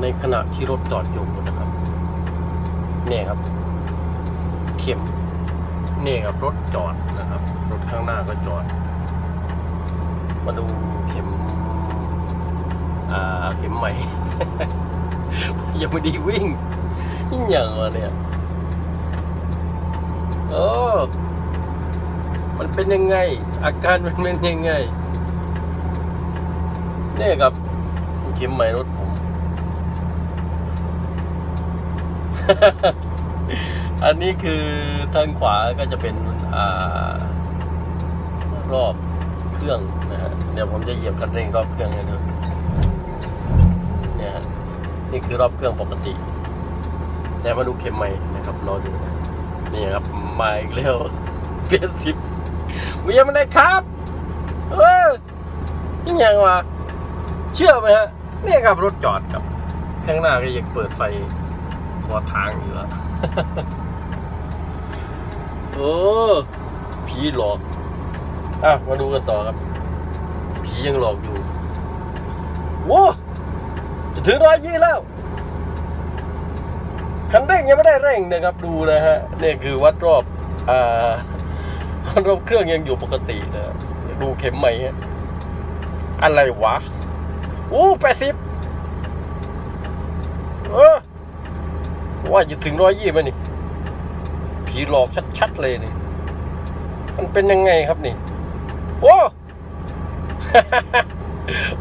ในขณะที่รถจอดอยู่นะครับเนี่ยครับ เข็มเนี่ยครับรถจอดนะครับ รถข้างหน้าก็จอด มาดูเข็มอ่าเข็มใหม่ ยังไม่ไดีวิ่งนี่อย่างวะเนี่ยโอ้มันเป็นยังไง อาการมันเป็นยังไงเนี่ยครับเข็มใหม่รถผม อันนี้คือทางขวาก็จะเป็นอ่ารอบเครื่องนะฮะเดี๋ยวผมจะเหยียบคันเร่งรอบเครื่องให้ดูเนี่ยฮะนี่คือรอบเครื่องปกติแต่มาดูเข็มใหม่นะครับรอดูนะนี่ครับมาอีกแล้วเกียร์สิบเวียมันเลยครับเออนี่ยังวะเชื่อไหมฮะเนี่ยครับรถจอดครับ ข้างหน้าก็ยังเปิดไฟ พอทางอยู่อะโอ้ผีหลอกอะมาดูกันต่อครับ ผียังหลอกอยู่ว้าจะถึงร้อยยี่แล้ว คันเร่งยังไม่ได้เร่งนะครับดูนะฮะนี่คือวัดรอบอ่ารอบเครื่องยังอยู่ปกตินะดูเข็มใหมฮะอะไรวะอู้แปดสิบเออ ว่าจะถึงร้อยยี่ไหมนี่ ผีหลอกชัดๆเลยนี่ มันเป็นยังไงครับนี่ โอ้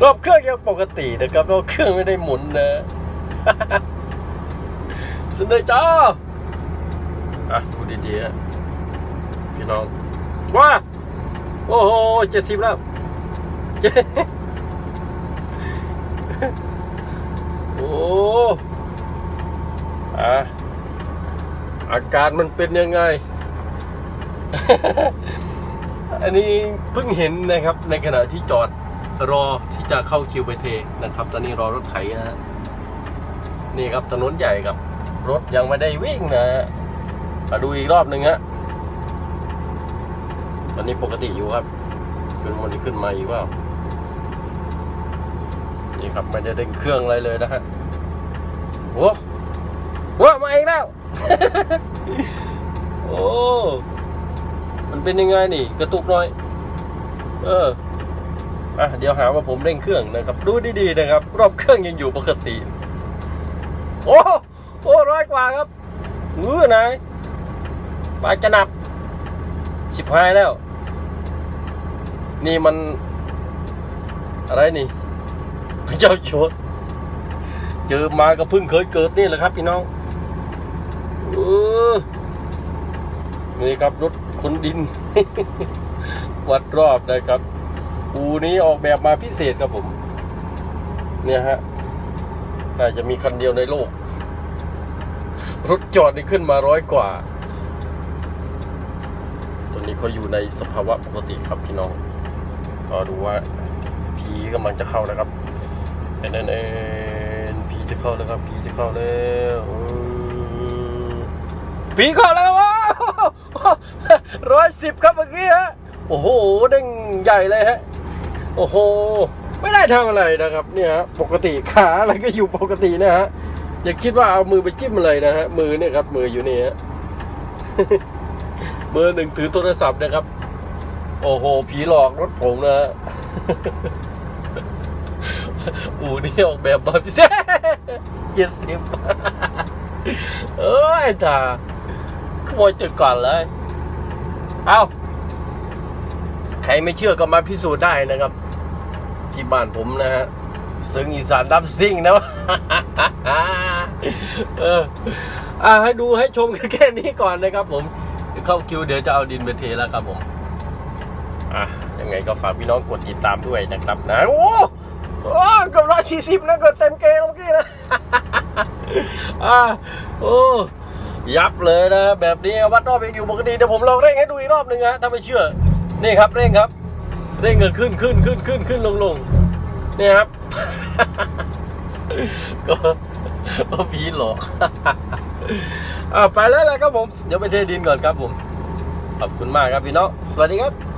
รอบเครื่องยังปกตินะครับรอบเครื่องไม่ได้หมุนนะสุดเลยจ้าอะดูดีๆฮะพี่น้องว้าโอ้โหเจ็ดสิบแล้วโอ้ อะอาการมันเป็นยังไง อันนี้เพิ่งเห็นนะครับ ในขณะที่จอดรอที่จะเข้าคิวไปเทนะครับ ตอนนี้รอรถไถนะฮะนี่ครับถนนใหญ่ครับรถยังไม่ได้วิ่งนะฮะมาดูอีกรอบหนึ่งฮะตอนนี้ปกติอยู่ครับขึ้นมันนี้ขึ้นมาอีกว่านี่ครับไม่ได้เร่งเครื่องอะไรเลยนะฮะโอ้ โหมาเองแล้ว โอ้ มันเป็นยังไงนี่ กระตุกหน่อย เออ อะ เดี๋ยวหาว่าผมเร่งเครื่องนะครับ ดูดีๆนะครับ รอบเครื่องยังอยู่ปกติ โอ้ โอ้ร้อยกว่าครับงื้อนายปลาจะหนับ ชิบหายแล้ว นี่มัน อะไรนี่พระเจ้าโชดเจอมาก็เพิ่งเคยเกิดนี่แหละครับพี่น้อง นี่ครับรถขนดิน วัดรอบนะครับ อูนี้ออกแบบมาพิเศษครับผม เนี่ยฮะน่าจะมีคันเดียวในโลก รถจอดนี่ขึ้นมาร้อยกว่า ตัวนี้เขาอยู่ในสภาวะปกติครับพี่น้องรอดูว่าผีกำลังจะเข้านะครับเอ็นเอ็นเอ็นผีจะเข้าแล้วครับผีจะเข้าแล้ว ผีเข้าแล้วว้าวร้อยสิบครับเมื่อกี้ฮะโอ้โหเด้งใหญ่เลยฮะโอ้โหไม่ได้ทำอะไรนะครับเนี่ยฮะปกติขาอะไรก็อยู่ปกตินะฮะอย่าคิดว่าเอามือไปจิ้มอะไรนะฮะมือเนี่ยครับ มืออยู่นี่ฮะมือหนึ่งถือโทรศัพท์นะครับ โอ้โห ผีหลอกรถผมนะฮะอูนี่ออกแบบมาพิเศษเจ็ดสิบเอ้ยถ่า โมยตึกก่อนเลย เอาใครไม่เชื่อก็มาพิสูจน์ได้นะครับ ที่บ้านผมนะฮะซึ่งอีสานดับซิ่งนะเอออ่าให้ดูให้ชมกันแค่นี้ก่อนนะครับผม เข้าคิวเดี๋ยวจะเอาดินไปเทแล้วครับผม อะยังไงก็ฝากพี่น้องกดติดตามด้วยนะครับนะ โอ้โอ้เกับร้อยสี่สิบนะเกิดเต็มเกมเมื่อกี้นะ อ่า โอ้ ยับเลยนะ แบบนี้วัดรอบยังอยู่ปกติเดี๋ยวผมลองเร่งให้ดูอีกรอบหนึ่งฮะถ้าไม่เชื่อ นี่ครับเร่งครับ เร่งเงินขึ้นขึ้นขึ้นขึ้นขึ้นลงลงนี่ครับ ก็ก็ผีหลอกอ่าไปแล้วแหละครับผม เดี๋ยวไปเทดินก่อนครับผม ขอบคุณมากครับพี่น้องสวัสดีครับ